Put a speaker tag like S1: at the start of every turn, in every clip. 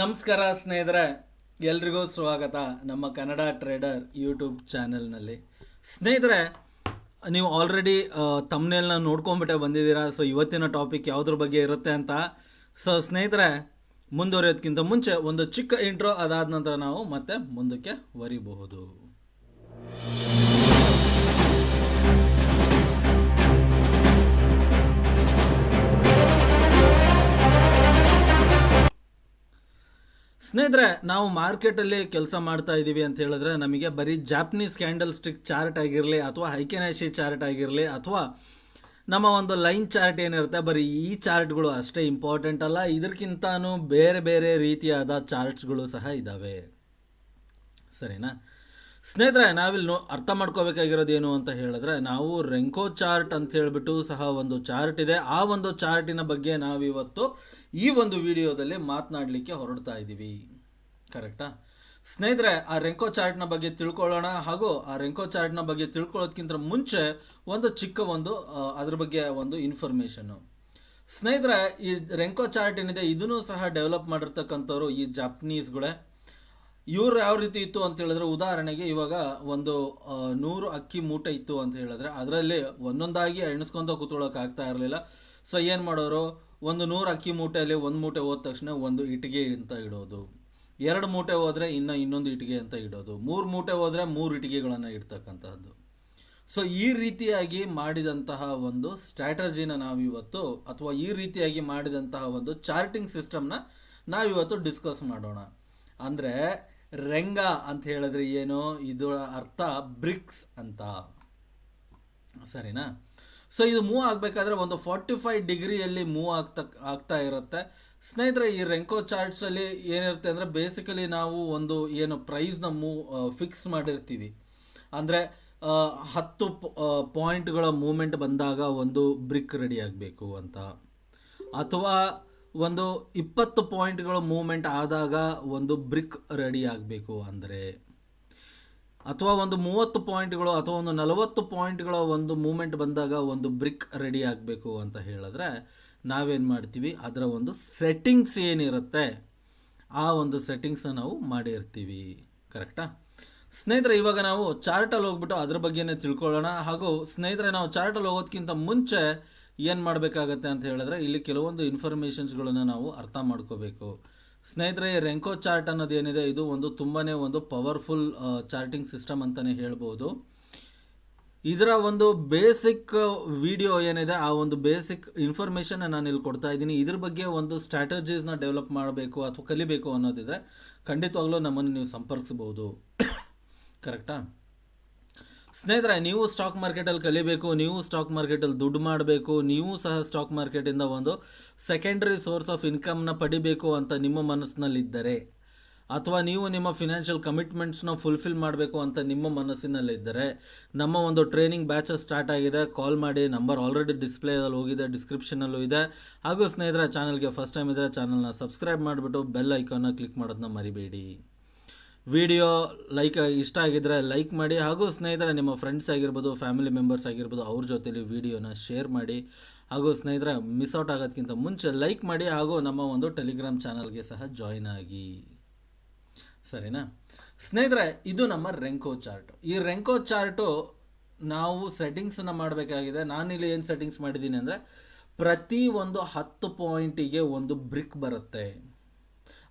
S1: ನಮಸ್ಕಾರ ಸ್ನೇಹಿತರೆ, ಎಲ್ರಿಗೂ ಸ್ವಾಗತ ನಮ್ಮ ಕನ್ನಡ ಟ್ರೇಡರ್ ಯೂಟ್ಯೂಬ್ ಚಾನೆಲ್ನಲ್ಲಿ. ಸ್ನೇಹಿತರೆ, ನೀವು ಆಲ್ರೆಡಿ ತಮ್ಮನೇಲ್ನ ನೋಡ್ಕೊಂಬಿಟ್ಟೆ ಬಂದಿದ್ದೀರಾ ಸೊ ಇವತ್ತಿನ ಟಾಪಿಕ್ ಯಾವುದ್ರ ಬಗ್ಗೆ ಇರುತ್ತೆ ಅಂತ. ಸೊ ಸ್ನೇಹಿತರೆ ಮುಂದುವರಿಯೋದಕ್ಕಿಂತ ಮುಂಚೆ ಒಂದು ಚಿಕ್ಕ ಇಂಟ್ರೋ ಅದಾದ ನಂತರ ನಾವು ಮತ್ತೆ ಮುಂದಕ್ಕೆ ವರಿಬಹುದು. ಸ್ನೇಹಿತರೆ, ನಾವು ಮಾರ್ಕೆಟಲ್ಲಿ ಕೆಲಸ ಮಾಡ್ತಾ ಇದ್ದೀವಿ ಅಂತ ಹೇಳಿದ್ರೆ ನಮಗೆ ಬರೀ ಜಾಪನೀಸ್ ಕ್ಯಾಂಡಲ್ ಸ್ಟಿಕ್ ಚಾರ್ಟ್ ಆಗಿರಲಿ ಅಥವಾ ಹೈಕೆನಾಶಿ ಚಾರ್ಟ್ ಆಗಿರಲಿ ಅಥವಾ ನಮ್ಮ ಒಂದು ಲೈನ್ ಚಾರ್ಟ್ ಏನಿರುತ್ತೆ, ಬರೀ ಈ ಚಾರ್ಟ್ಗಳು ಅಷ್ಟೇ ಇಂಪಾರ್ಟೆಂಟ್ ಅಲ್ಲ. ಇದಕ್ಕಿಂತನೂ ಬೇರೆ ಬೇರೆ ರೀತಿಯಾದ ಚಾರ್ಟ್ಸ್ಗಳು ಸಹ ಇದ್ದಾವೆ ಸರಿನಾ? ಸ್ನೇಹಿತರೆ, ನಾವಿಲ್ಲಿ ನೋ ಅರ್ಥ ಮಾಡ್ಕೋಬೇಕಾಗಿರೋದು ಏನು ಅಂತ ಹೇಳಿದ್ರೆ, ನಾವು ರೆಂಕೋ ಚಾರ್ಟ್ ಅಂತ ಹೇಳಿಬಿಟ್ಟು ಸಹ ಒಂದು ಚಾರ್ಟ್ ಇದೆ. ಆ ಒಂದು ಚಾರ್ಟಿನ ಬಗ್ಗೆ ನಾವಿವತ್ತು ಈ ಒಂದು ವಿಡಿಯೋದಲ್ಲಿ ಮಾತನಾಡಲಿಕ್ಕೆ ಹೊರಡ್ತಾ ಇದ್ದೀವಿ ಕರೆಕ್ಟಾ? ಸ್ನೇಹಿತರೆ, ಆ ರೆಂಕೋ ಚಾರ್ಟ್ನ ಬಗ್ಗೆ ತಿಳ್ಕೊಳ್ಳೋಣ. ಹಾಗೂ ಆ ರೆಂಕೋ ಚಾರ್ಟ್ನ ಬಗ್ಗೆ ತಿಳ್ಕೊಳ್ಳೋದಕ್ಕಿಂತ ಮುಂಚೆ ಒಂದು ಚಿಕ್ಕ ಒಂದು ಅದ್ರ ಬಗ್ಗೆ ಒಂದು ಇನ್ಫಾರ್ಮೇಷನ್ನು. ಸ್ನೇಹಿತರೆ, ಈ ರೆಂಕೋ ಚಾರ್ಟ್ ಏನಿದೆ, ಇದನ್ನು ಸಹ ಡೆವಲಪ್ ಮಾಡಿರ್ತಕ್ಕಂಥವ್ರು ಈ ಜಾಪನೀಸ್ಗಳೇ ಇವ್ರು ಯಾವ ರೀತಿ ಇತ್ತು ಅಂತ ಹೇಳಿದ್ರೆ, ಉದಾಹರಣೆಗೆ ಇವಾಗ ಒಂದು ನೂರು ಅಕ್ಕಿ ಮೂಟೆ ಇತ್ತು ಅಂತ ಹೇಳಿದ್ರೆ, ಅದರಲ್ಲಿ ಒಂದೊಂದಾಗಿ ಎಣಿಸ್ಕೊಂತ ಕೂತ್ಕೊಳ್ಳೋಕೆ ಆಗ್ತಾ ಇರಲಿಲ್ಲ. ಸೊ ಏನು ಮಾಡೋರು? ಒಂದು ನೂರು ಅಕ್ಕಿ ಮೂಟೆಯಲ್ಲಿ ಒಂದು ಮೂಟೆ ಹೋದ ತಕ್ಷಣ ಒಂದು ಇಟ್ಟಿಗೆ ಅಂತ ಇಡೋದು. ಎರಡು ಮೂಟೆ ಹೋದರೆ ಇನ್ನು ಇನ್ನೊಂದು ಇಟ್ಟಿಗೆ ಅಂತ ಇಡೋದು. ಮೂರು ಮೂಟೆ ಹೋದರೆ ಮೂರು ಇಟ್ಟಿಗೆಗಳನ್ನು ಇಡ್ತಕ್ಕಂತಹದ್ದು. ಸೊ ಈ ರೀತಿಯಾಗಿ ಮಾಡಿದಂತಹ ಒಂದು ಸ್ಟ್ರಾಟಜಿನ ನಾವಿವತ್ತು, ಅಥವಾ ಈ ರೀತಿಯಾಗಿ ಮಾಡಿದಂತಹ ಒಂದು ಚಾರ್ಟಿಂಗ್ ಸಿಸ್ಟಮ್ನ ನಾವಿವತ್ತು ಡಿಸ್ಕಸ್ ಮಾಡೋಣ. ಅಂದರೆ ರೆಂಗ ಅಂತ ಹೇಳಿದ್ರೆ ಏನು? ಇದು ಅರ್ಥ ಬ್ರಿಕ್ಸ್ ಅಂತ. ಸರಿನಾ? ಸೊ ಇದು ಮೂವ್ ಆಗಬೇಕಾದ್ರೆ ಒಂದು ಫಾರ್ಟಿ ಫೈವ್ ಡಿಗ್ರಿಯಲ್ಲಿ ಮೂವ್ ಆಗ್ತಾ ಆಗ್ತಾ ಇರುತ್ತೆ. ಸ್ನೇಹಿತರೆ, ಈ ರೆಂಕೋ ಚಾರ್ಟ್ಸಲ್ಲಿ ಏನಿರುತ್ತೆ ಅಂದರೆ ಬೇಸಿಕಲಿ ನಾವು ಒಂದು ಏನು ಪ್ರೈಸ್ನ ಮೂವ್ ಫಿಕ್ಸ್ ಮಾಡಿರ್ತೀವಿ. ಅಂದರೆ ಹತ್ತು ಪಾಯಿಂಟ್ಗಳ ಮೂಮೆಂಟ್ ಬಂದಾಗ ಒಂದು ಬ್ರಿಕ್ ರೆಡಿ ಆಗಬೇಕು ಅಂತ. ಅಥವಾ ಒಂದು ಇಪ್ಪತ್ತು ಪಾಯಿಂಟ್ಗಳು ಮೂಮೆಂಟ್ ಆದಾಗ ಒಂದು ಬ್ರಿಕ್ ರೆಡಿ ಆಗಬೇಕು ಅಂದರೆ, ಅಥವಾ ಒಂದು ಮೂವತ್ತು ಪಾಯಿಂಟ್ಗಳು ಅಥವಾ ಒಂದು ನಲವತ್ತು ಪಾಯಿಂಟ್ಗಳ ಒಂದು ಮೂಮೆಂಟ್ ಬಂದಾಗ ಒಂದು ಬ್ರಿಕ್ ರೆಡಿ ಆಗಬೇಕು ಅಂತ ಹೇಳಿದ್ರೆ, ನಾವೇನು ಮಾಡ್ತೀವಿ? ಅದರ ಒಂದು ಸೆಟ್ಟಿಂಗ್ಸ್ ಏನಿರುತ್ತೆ, ಆ ಒಂದು ಸೆಟ್ಟಿಂಗ್ಸನ್ನ ನಾವು ಮಾಡಿರ್ತೀವಿ. ಕರೆಕ್ಟಾ? ಸ್ನೇಹಿತರೆ, ಇವಾಗ ನಾವು ಚಾರ್ಟಲ್ಲಿ ಹೋಗ್ಬಿಟ್ಟು ಅದ್ರ ಬಗ್ಗೆನೇ ತಿಳ್ಕೊಳ್ಳೋಣ. ಹಾಗೂ ಸ್ನೇಹಿತರೆ, ನಾವು ಚಾರ್ಟಲ್ಲಿ ಹೋಗೋದಕ್ಕಿಂತ ಮುಂಚೆ ಏನು ಮಾಡಬೇಕಾಗತ್ತೆ ಅಂತ ಹೇಳಿದ್ರೆ ಇಲ್ಲಿ ಕೆಲವೊಂದು ಇನ್ಫಾರ್ಮೇಷನ್ಸ್ಗಳನ್ನು ನಾವು ಅರ್ಥ ಮಾಡ್ಕೋಬೇಕು. ಸ್ನೇಹಿತರೆ ರೆಂಕೋ ಚಾರ್ಟ್ ಅನ್ನೋದು ಏನಿದೆ? ಇದು ಒಂದು ತುಂಬಾ ಒಂದು ಪವರ್ಫುಲ್ ಚಾರ್ಟಿಂಗ್ ಸಿಸ್ಟಮ್ ಅಂತಲೇ ಹೇಳ್ಬೋದು. ಇದರ ಒಂದು ಬೇಸಿಕ್ ವಿಡಿಯೋ ಏನಿದೆ? ಆ ಒಂದು ಬೇಸಿಕ್ ಇನ್ಫಾರ್ಮೇಷನ್ ನಾನು ಇಲ್ಲಿ ಕೊಡ್ತಾ ಇದ್ದೀನಿ. ಇದ್ರ ಬಗ್ಗೆ ಒಂದು ಸ್ಟ್ರಾಟಜೀಸ್ನ ಡೆವಲಪ್ ಮಾಡಬೇಕು ಅಥವಾ ಕಲಿಬೇಕು ಅನ್ನೋದಿದ್ರೆ ಖಂಡಿತವಾಗ್ಲೂ ನಮ್ಮನ್ನು ನೀವು ಸಂಪರ್ಕಿಸ್ಬೋದು ಕರೆಕ್ಟಾ ಸ್ನೇಹಿತರೆ, ನೀವು ಸ್ಟಾಕ್ ಮಾರ್ಕೆಟಲ್ಲಿ ಕಲಿಬೇಕು, ನೀವು ಸ್ಟಾಕ್ ಮಾರ್ಕೆಟಲ್ಲಿ ದುಡ್ಡು ಮಾಡಬೇಕು, ನೀವು ಸಹ ಸ್ಟಾಕ್ ಮಾರ್ಕೆಟಿಂದ ಒಂದು ಸೆಕೆಂಡ್ರಿ ಸೋರ್ಸ್ ಆಫ್ ಇನ್ಕಮ್ನ ಪಡಿಬೇಕು ಅಂತ ನಿಮ್ಮ ಮನಸ್ಸಿನಲ್ಲಿದ್ದರೆ, ಅಥವಾ ನೀವು ನಿಮ್ಮ ಫಿನಾನ್ಷಿಯಲ್ ಕಮಿಟ್ಮೆಂಟ್ಸ್ನ ಫುಲ್ಫಿಲ್ ಮಾಡಬೇಕು ಅಂತ ನಿಮ್ಮ ಮನಸ್ಸಿನಲ್ಲಿದ್ದರೆ, ನಮ್ಮ ಒಂದು ಟ್ರೈನಿಂಗ್ ಬ್ಯಾಚಸ್ ಸ್ಟಾರ್ಟ್ ಆಗಿದೆ. ಕಾಲ್ ಮಾಡಿ ನಂಬರ್ ಆಲ್ರೆಡಿ ಡಿಸ್ಪ್ಲೇದಲ್ಲಿ ಹೋಗಿದೆ ಡಿಸ್ಕ್ರಿಪ್ಷನಲ್ಲೂ ಇದೆ. ಹಾಗೂ ಸ್ನೇಹಿತರ ಚಾನಲ್ಗೆ ಫಸ್ಟ್ ಟೈಮ್ ಇದ್ದರೆ ಚಾನಲ್ನ ಸಬ್ಸ್ಕ್ರೈಬ್ ಮಾಡಿಬಿಟ್ಟು ಬೆಲ್ ಐಕಾನ್ನ ಕ್ಲಿಕ್ ಮಾಡೋದನ್ನ ಮರಿಬೇಡಿ. ವಿಡಿಯೋ ಲೈಕ್ ಇಷ್ಟ ಆಗಿದ್ರೆ ಲೈಕ್ ಮಾಡಿ ಹಾಗೂ ಸ್ನೇಹಿತರೆ, ನಿಮ್ಮ ಫ್ರೆಂಡ್ಸ್ ಆಗಿರ್ಬೋದು ಫ್ಯಾಮಿಲಿ ಮೆಂಬರ್ಸ್ ಆಗಿರ್ಬೋದು, ಅವ್ರ ಜೊತೆಲಿ ವಿಡಿಯೋನ ಶೇರ್ ಮಾಡಿ ಹಾಗೂ ಸ್ನೇಹಿತರೆ ಮಿಸ್ ಔಟ್ ಆಗೋದಕ್ಕಿಂತ ಮುಂಚೆ ಲೈಕ್ ಮಾಡಿ ಹಾಗೂ ನಮ್ಮ ಒಂದು ಟೆಲಿಗ್ರಾಮ್ ಚಾನಲ್ಗೆ ಸಹ ಜಾಯ್ನ್ ಆಗಿ. ಸರಿನಾ? ಸ್ನೇಹಿತರೆ, ಇದು ನಮ್ಮ ರೆಂಕೋ ಚಾರ್ಟ್ ಈ ರೆಂಕೋ ಚಾರ್ಟು ನಾವು ಸೆಟ್ಟಿಂಗ್ಸನ್ನು ಮಾಡಬೇಕಾಗಿದೆ. ನಾನಿಲ್ಲಿ ಏನು ಸೆಟ್ಟಿಂಗ್ಸ್ ಮಾಡಿದ್ದೀನಿ ಅಂದರೆ ಪ್ರತಿ ಒಂದು ಹತ್ತು ಪಾಯಿಂಟಿಗೆ ಒಂದು ಬ್ರಿಕ್ ಬರುತ್ತೆ.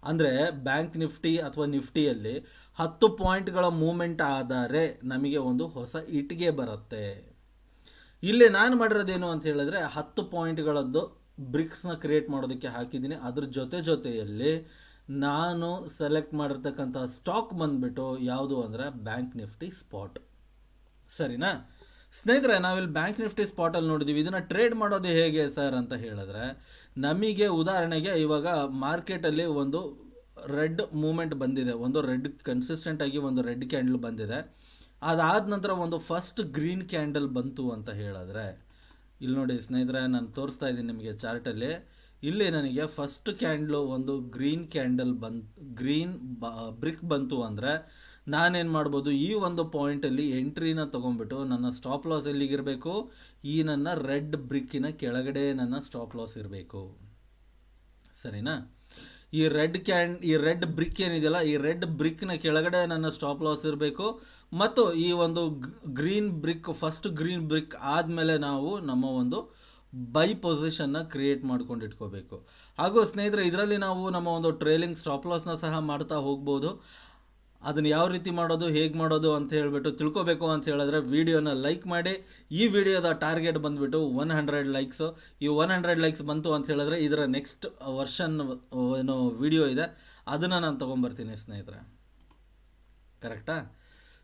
S1: ಅಂದರೆ ಬ್ಯಾಂಕ್ ನಿಫ್ಟಿ ಅಥವಾ ನಿಫ್ಟಿಯಲ್ಲಿ ಹತ್ತು ಪಾಯಿಂಟ್ಗಳ ಮೂಮೆಂಟ್ ಆದರೆ ನಮಗೆ ಒಂದು ಹೊಸ ಇಟ್ಟಿಗೆ ಬರುತ್ತೆ. ಇಲ್ಲಿ ನಾನು ಮಾಡಿರೋದೇನು ಅಂತ ಹೇಳಿದ್ರೆ ಹತ್ತು ಪಾಯಿಂಟ್ಗಳದ್ದು ಬ್ರಿಕ್ಸ್ನ ಕ್ರಿಯೇಟ್ ಮಾಡೋದಕ್ಕೆ ಹಾಕಿದ್ದೀನಿ. ಅದ್ರ ಜೊತೆ ಜೊತೆಯಲ್ಲಿ ನಾನು ಸೆಲೆಕ್ಟ್ ಮಾಡಿರ್ತಕ್ಕಂಥ ಸ್ಟಾಕ್ ಬಂದ್ಬಿಟ್ಟು ಯಾವುದು ಅಂದರೆ ಬ್ಯಾಂಕ್ ನಿಫ್ಟಿ ಸ್ಪಾಟ್. ಸರಿನಾ? ಸ್ನೇಹಿತರೆ, ನಾವಿಲ್ಲಿ ಬ್ಯಾಂಕ್ ನಿಫ್ಟಿ ಸ್ಪಾಟಲ್ಲಿ ನೋಡಿದ್ದೀವಿ ಇದನ್ನು ಟ್ರೇಡ್ ಮಾಡೋದು ಹೇಗೆ ಸರ್ ಅಂತ ಹೇಳಿದ್ರೆ, ನಮಗೆ ಉದಾಹರಣೆಗೆ ಇವಾಗ ಮಾರ್ಕೆಟಲ್ಲಿ ಒಂದು ರೆಡ್ ಮೂಮೆಂಟ್ ಬಂದಿದೆ. ಒಂದು ರೆಡ್ ಕನ್ಸಿಸ್ಟೆಂಟಾಗಿ ಒಂದು ರೆಡ್ ಕ್ಯಾಂಡಲ್ ಬಂದಿದೆ. ಅದಾದ ನಂತರ ಒಂದು ಫಸ್ಟ್ ಗ್ರೀನ್ ಕ್ಯಾಂಡಲ್ ಬಂತು ಅಂತ ಹೇಳಿದ್ರೆ, ಇಲ್ಲಿ ನೋಡಿ ಸ್ನೇಹಿತರೆ, ನಾನು ತೋರಿಸ್ತಾ ಇದ್ದೀನಿ ನಿಮಗೆ ಚಾರ್ಟಲ್ಲಿ ಇಲ್ಲಿ ನನಗೆ ಫಸ್ಟ್ ಕ್ಯಾಂಡ್ಲು ಒಂದು ಗ್ರೀನ್ ಕ್ಯಾಂಡಲ್ ಬನ್ ಗ್ರೀನ್ ಬ್ರಿಕ್ ಬಂತು ಅಂದರೆ ನಾನೇನು ಮಾಡ್ಬೋದು, ಈ ಒಂದು ಪಾಯಿಂಟಲ್ಲಿ ಎಂಟ್ರಿನ ತೊಗೊಂಡ್ಬಿಟ್ಟು ನನ್ನ ಸ್ಟಾಪ್ ಲಾಸ್ ಎಲ್ಲಿಗಿರಬೇಕು? ಈ ನನ್ನ ರೆಡ್ ಬ್ರಿಕ್ಕಿನ ಕೆಳಗಡೆ ನನ್ನ ಸ್ಟಾಪ್ ಲಾಸ್ ಇರಬೇಕು. ಸರಿನಾ? ಈ ರೆಡ್ ಕ್ಯಾಂಡ್ ಈ ರೆಡ್ ಬ್ರಿಕ್ ಏನಿದೆಯಲ್ಲ, ಈ ರೆಡ್ ಬ್ರಿಕ್ನ ಕೆಳಗಡೆ ನನ್ನ ಸ್ಟಾಪ್ ಲಾಸ್ ಇರಬೇಕು. ಮತ್ತು ಈ ಒಂದು green brick first green brick ಆದಮೇಲೆ ನಾವು ನಮ್ಮ ಒಂದು ಬೈ ಪೊಸಿಷನ್ನ ಕ್ರಿಯೇಟ್ ಮಾಡ್ಕೊಂಡು ಇಟ್ಕೋಬೇಕು. ಹಾಗೂ ಸ್ನೇಹಿತರೆ, ಇದರಲ್ಲಿ ನಾವು ನಮ್ಮ ಒಂದು ಟ್ರೇಲಿಂಗ್ ಸ್ಟಾಪ್ ಲಾಸ್ನ ಸಹ ಮಾಡ್ತಾ ಹೋಗ್ಬೋದು. ಅದನ್ನು ಯಾವ ರೀತಿ ಮಾಡೋದು, ಹೇಗೆ ಮಾಡೋದು ಅಂತ ಹೇಳಿಬಿಟ್ಟು ತಿಳ್ಕೊಬೇಕು ಅಂತ ಹೇಳಿದ್ರೆ ವೀಡಿಯೋನ ಲೈಕ್ ಮಾಡಿ. ಈ ವಿಡಿಯೋದ ಟಾರ್ಗೆಟ್ ಬಂದುಬಿಟ್ಟು ಒನ್ ಹಂಡ್ರೆಡ್ ಲೈಕ್ಸು ಈ ಒನ್ ಹಂಡ್ರೆಡ್ ಲೈಕ್ಸ್ ಬಂತು ಅಂತ ಹೇಳಿದ್ರೆ ಇದರ ನೆಕ್ಸ್ಟ್ ವರ್ಷನ್ ಏನು ವಿಡಿಯೋ ಇದೆ. ಅದನ್ನು ನಾನು ತೊಗೊಂಬರ್ತೀನಿ ಸ್ನೇಹಿತರೆ. ಕರೆಕ್ಟಾ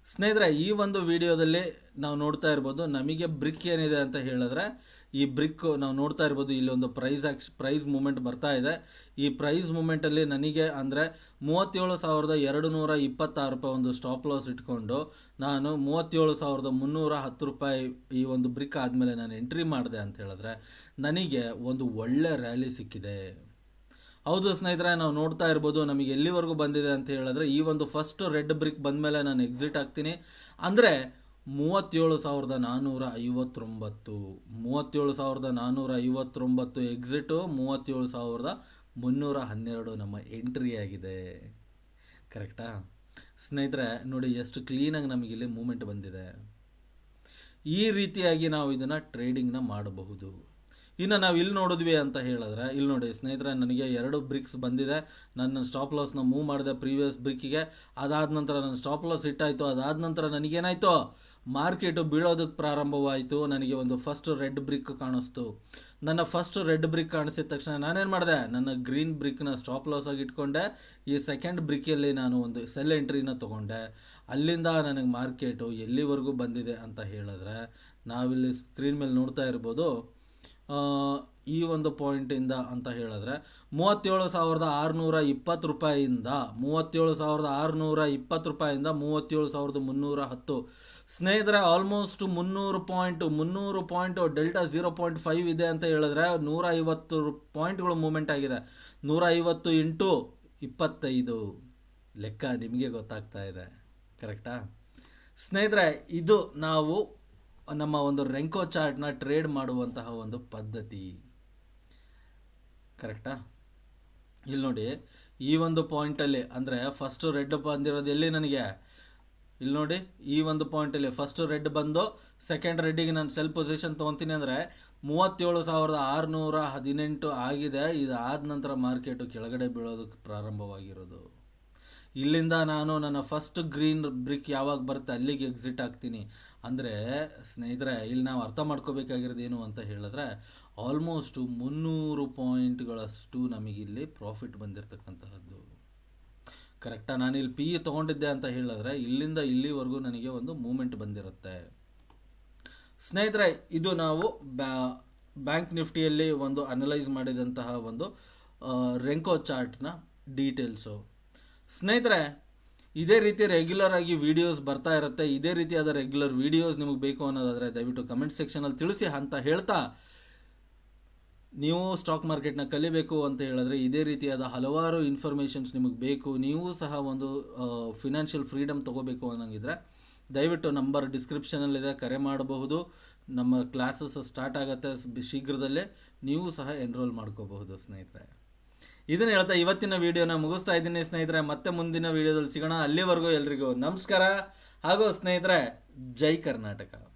S1: ಸ್ನೇಹಿತರೆ, ಈ ಒಂದು ವಿಡಿಯೋದಲ್ಲಿ ನಾವು ನೋಡ್ತಾ ಇರ್ಬೋದು ನಮಗೆ ಬ್ರಿಕ್ ಏನಿದೆ ಅಂತ ಹೇಳಿದ್ರೆ ಈ ಬ್ರಿಕ್ ನಾವು ನೋಡ್ತಾ ಇರ್ಬೋದು, ಇಲ್ಲಿ ಒಂದು ಪ್ರೈಸ್ ಆಕ್ಸ್ ಪ್ರೈಸ್ ಮೂಮೆಂಟ್ ಬರ್ತಾ ಇದೆ. ಈ ಪ್ರೈಸ್ ಮೂಮೆಂಟಲ್ಲಿ ನನಗೆ ಅಂದರೆ ಮೂವತ್ತೇಳು ಸಾವಿರದ ಎರಡು ನೂರ ಇಪ್ಪತ್ತಾರು ರೂಪಾಯಿ ಒಂದು ಸ್ಟಾಪ್ ಲಾಸ್ ಇಟ್ಕೊಂಡು ನಾನು ಮೂವತ್ತೇಳು ಸಾವಿರದ ಮುನ್ನೂರ ಹತ್ತು ರೂಪಾಯಿ ಈ ಒಂದು ಬ್ರಿಕ್ ಆದಮೇಲೆ ನಾನು ಎಂಟ್ರಿ ಮಾಡಿದೆ ಅಂತ ಹೇಳಿದ್ರೆ ನನಗೆ ಒಂದು ಒಳ್ಳೆ ರ್ಯಾಲಿ ಸಿಕ್ಕಿದೆ. ಹೌದು ಸ್ನೇಹಿತರೆ, ನಾವು ನೋಡ್ತಾ ಇರ್ಬೋದು, ನಮಗೆ ಎಲ್ಲಿವರೆಗೂ ಬಂದಿದೆ ಅಂತ ಹೇಳಿದ್ರೆ ಈ ಒಂದು ಫಸ್ಟ್ ರೆಡ್ ಬ್ರಿಕ್ ಬಂದಮೇಲೆ ನಾನು ಎಕ್ಸಿಟ್ ಆಗ್ತೀನಿ. ಅಂದರೆ ಮೂವತ್ತೇಳು ಸಾವಿರದ ನಾನ್ನೂರ ಐವತ್ತೊಂಬತ್ತು. ಮೂವತ್ತೇಳು ಸಾವಿರದ ನಾನ್ನೂರ ಐವತ್ತೊಂಬತ್ತು ಎಕ್ಸಿಟು ಮೂವತ್ತೇಳು ಸಾವಿರದ ಮುನ್ನೂರ ಹನ್ನೆರಡು ನಮ್ಮ ಎಂಟ್ರಿ ಆಗಿದೆ. ಕರೆಕ್ಟಾ ಸ್ನೇಹಿತರೆ, ನೋಡಿ ಎಷ್ಟು ಕ್ಲೀನಾಗಿ ನಮಗಿಲ್ಲಿ ಮೂಮೆಂಟ್ ಬಂದಿದೆ. ಈ ರೀತಿಯಾಗಿ ನಾವು ಇದನ್ನು ಟ್ರೇಡಿಂಗ್ನ ಮಾಡಬಹುದು. ಇನ್ನು ನಾವು ಇಲ್ಲಿ ನೋಡಿದ್ವಿ ಅಂತ ಹೇಳಿದ್ರೆ, ಇಲ್ಲಿ ನೋಡಿ ಸ್ನೇಹಿತರೆ, ನನಗೆ ಎರಡು ಬ್ರಿಕ್ಸ್ ಬಂದಿದೆ. ನನ್ನ ಸ್ಟಾಪ್ ಲಾಸ್ನ ಮೂವ್ ಮಾಡಿದೆ ಪ್ರೀವಿಯಸ್ ಬ್ರಿಕ್ಕಿಗೆ ಅದಾದ ನಂತರ ನನ್ನ ಸ್ಟಾಪ್ ಲಾಸ್ ಇಟ್ಟಾಯಿತು ಅದಾದ ನಂತರ ನನಗೇನಾಯಿತು? ಮಾರ್ಕೆಟು ಬೀಳೋದಕ್ಕೆ ಪ್ರಾರಂಭವಾಯಿತು. ನನಗೆ ಒಂದು ಫಸ್ಟ್ ರೆಡ್ ಬ್ರಿಕ್ ಕಾಣಿಸ್ತು. ನನ್ನ ಫಸ್ಟ್ ರೆಡ್ ಬ್ರಿಕ್ ಕಾಣಿಸಿದ ತಕ್ಷಣ ನಾನೇನು ಮಾಡಿದೆ? ನನ್ನ ಗ್ರೀನ್ ಬ್ರಿಕ್ನ ಸ್ಟಾಪ್ ಲಾಸ್ ಆಗಿ ಇಟ್ಕೊಂಡೆ. ಈ ಸೆಕೆಂಡ್ ಬ್ರಿಕ್ಕಲ್ಲಿ ನಾನು ಒಂದು ಸೆಲ್ ಎಂಟ್ರಿನ ತೊಗೊಂಡೆ. ಅಲ್ಲಿಂದ ನನಗೆ ಮಾರ್ಕೆಟು ಎಲ್ಲಿವರೆಗೂ ಬಂದಿದೆ ಅಂತ ಹೇಳಿದ್ರೆ ನಾವಿಲ್ಲಿ ಸ್ಕ್ರೀನ್ ಮೇಲೆ ನೋಡ್ತಾ ಇರ್ಬೋದು. ಈ ಒಂದು ಪಾಯಿಂಟಿಂದ ಅಂತ ಹೇಳಿದ್ರೆ, ಮೂವತ್ತೇಳು ಸಾವಿರದ ಆರುನೂರ ಇಪ್ಪತ್ತು ರೂಪಾಯಿಯಿಂದ ಮೂವತ್ತೇಳು ಸಾವಿರದ ಆರುನೂರ ಇಪ್ಪತ್ತು ರೂಪಾಯಿಂದ ಮೂವತ್ತೇಳು ಸಾವಿರದ ಮುನ್ನೂರ ಹತ್ತು. ಸ್ನೇಹಿತರೆ ಆಲ್ಮೋಸ್ಟ್ ಮುನ್ನೂರು ಪಾಯಿಂಟ್ ಮುನ್ನೂರು point delta zero point five ಇದೆ ಅಂತ ಹೇಳಿದ್ರೆ ನೂರ ಐವತ್ತು ಪಾಯಿಂಟ್ಗಳು ಮೂಮೆಂಟ್ ಆಗಿದೆ. ನೂರ ಐವತ್ತು ಇಂಟು ಇಪ್ಪತ್ತೈದು. ಲೆಕ್ಕ ನಿಮಗೆ ಗೊತ್ತಾಗ್ತಾ ಇದೆ ಕರೆಕ್ಟಾ ಸ್ನೇಹಿತರೆ, ಇದು ನಾವು ನಮ್ಮ ಒಂದು ರೆಂಕೋ ಚಾರ್ಟ್ನ ಟ್ರೇಡ್ ಮಾಡುವಂತಹ ಒಂದು ಪದ್ಧತಿ. ಕರೆಕ್ಟಾ? ಇಲ್ಲಿ ನೋಡಿ, ಈ ಒಂದು ಪಾಯಿಂಟಲ್ಲಿ ಅಂದರೆ ಫಸ್ಟ್ ರೆಡ್ ಬಂದಿರೋದು ಎಲ್ಲಿ ನನಗೆ? ಇಲ್ಲಿ ನೋಡಿ, ಈ ಒಂದು ಪಾಯಿಂಟಲ್ಲಿ ಫಸ್ಟ್ ರೆಡ್ ಬಂದು ಸೆಕೆಂಡ್ ರೆಡ್ಡಿಗೆ ನಾನು ಸೆಲ್ ಪೊಸಿಷನ್ ತೊಗೊತೀನಿ ಅಂದರೆ ಮೂವತ್ತೇಳು ಸಾವಿರದ ಆರುನೂರ ಹದಿನೆಂಟು ಆಗಿದೆ. ಇದಾದ ನಂತರ ಮಾರ್ಕೆಟು ಕೆಳಗಡೆ ಬೀಳೋದಕ್ಕೆ ಪ್ರಾರಂಭವಾಗಿರೋದು. ಇಲ್ಲಿಂದ ನಾನು ನನ್ನ ಫಸ್ಟ್ ಗ್ರೀನ್ ಬ್ರಿಕ್ ಯಾವಾಗ ಬರುತ್ತೆ ಅಲ್ಲಿಗೆ ಎಕ್ಸಿಟ್ ಆಗ್ತೀನಿ. ಅಂದರೆ ಸ್ನೇಹಿತರೆ ಇಲ್ಲಿ ನಾವು ಅರ್ಥ ಮಾಡ್ಕೋಬೇಕಾಗಿರೋದು ಏನು ಅಂತ ಹೇಳಿದ್ರೆ ಆಲ್ಮೋಸ್ಟು ಮುನ್ನೂರು ಪಾಯಿಂಟ್ಗಳಷ್ಟು ನಮಗಿಲ್ಲಿ ಪ್ರಾಫಿಟ್ ಬಂದಿರತಕ್ಕಂತಹದ್ದು. ಕರೆಕ್ಟಾ ನಾನು ಇಲ್ಲಿ ಪಿ ತೊಗೊಂಡಿದ್ದೆ ಅಂತ ಹೇಳಿದ್ರೆ ಇಲ್ಲಿಂದ ಇಲ್ಲಿವರೆಗೂ ನನಗೆ ಒಂದು ಮೂಮೆಂಟ್ ಬಂದಿರುತ್ತೆ. ಸ್ನೇಹಿತರೆ, ಇದು ನಾವು ಬ್ಯಾ, ಬ್ಯಾಂಕ್ ನಿಫ್ಟಿಯಲ್ಲಿ ಒಂದು ಅನಲೈಸ್ ಮಾಡಿದಂತಹ ಒಂದು ರೆಂಕೋ ಚಾರ್ಟ್ನ ಡೀಟೇಲ್ಸು ಸ್ನೇಹಿತರೆ, ಇದೇ ರೀತಿ ರೆಗ್ಯುಲರ್ ಆಗಿ ವಿಡಿಯೋಸ್ ಬರ್ತಾ ಇರುತ್ತೆ. ಇದೇ ರೀತಿಯಾದ ರೆಗ್ಯುಲರ್ ವಿಡಿಯೋಸ್ ನಿಮಗೆ ಬೇಕು ಅನ್ನೋದಾದರೆ ದಯವಿಟ್ಟು ಕಮೆಂಟ್ ಸೆಕ್ಷನಲ್ಲಿ ತಿಳಿಸಿ ಅಂತ ಹೇಳ್ತಾ ನೀವು ಸ್ಟಾಕ್ ಮಾರ್ಕೆಟ್ನ ಕಲಿಬೇಕು ಅಂತ ಹೇಳಿದ್ರೆ ಇದೇ ರೀತಿಯಾದ ಹಲವಾರು ಇನ್ಫಾರ್ಮೇಷನ್ಸ್ ನಿಮಗೆ ಬೇಕು. ನೀವು ಸಹ ಒಂದು ಫಿನಾನ್ಷಿಯಲ್ ಫ್ರೀಡಮ್ ತೊಗೋಬೇಕು ಅನ್ನೋಂಗಿದ್ರೆ ದಯವಿಟ್ಟು ನಂಬರ್ ಡಿಸ್ಕ್ರಿಪ್ಷನಲ್ಲಿದೆ ಕರೆ ಮಾಡಬಹುದು. ನಮ್ಮ ಕ್ಲಾಸಸ್ ಸ್ಟಾರ್ಟ್ ಆಗುತ್ತೆ ಶೀಘ್ರದಲ್ಲೇ. ನೀವು ಸಹ ಎನ್ರೋಲ್ ಮಾಡ್ಕೋಬಹುದು ಸ್ನೇಹಿತರೆ. ಇದನ್ನು ಹೇಳ್ತಾ ಇವತ್ತಿನ ವಿಡಿಯೋನ ಮುಗಿಸ್ತಾ ಇದ್ದೀನಿ ಸ್ನೇಹಿತರೆ. ಮತ್ತೆ ಮುಂದಿನ ವಿಡಿಯೋದಲ್ಲಿ ಸಿಗೋಣ. ಅಲ್ಲಿವರೆಗೂ ಎಲ್ರಿಗೂ ನಮಸ್ಕಾರ. ಹಾಗೂ ಸ್ನೇಹಿತರೆ, ಜೈ ಕರ್ನಾಟಕ.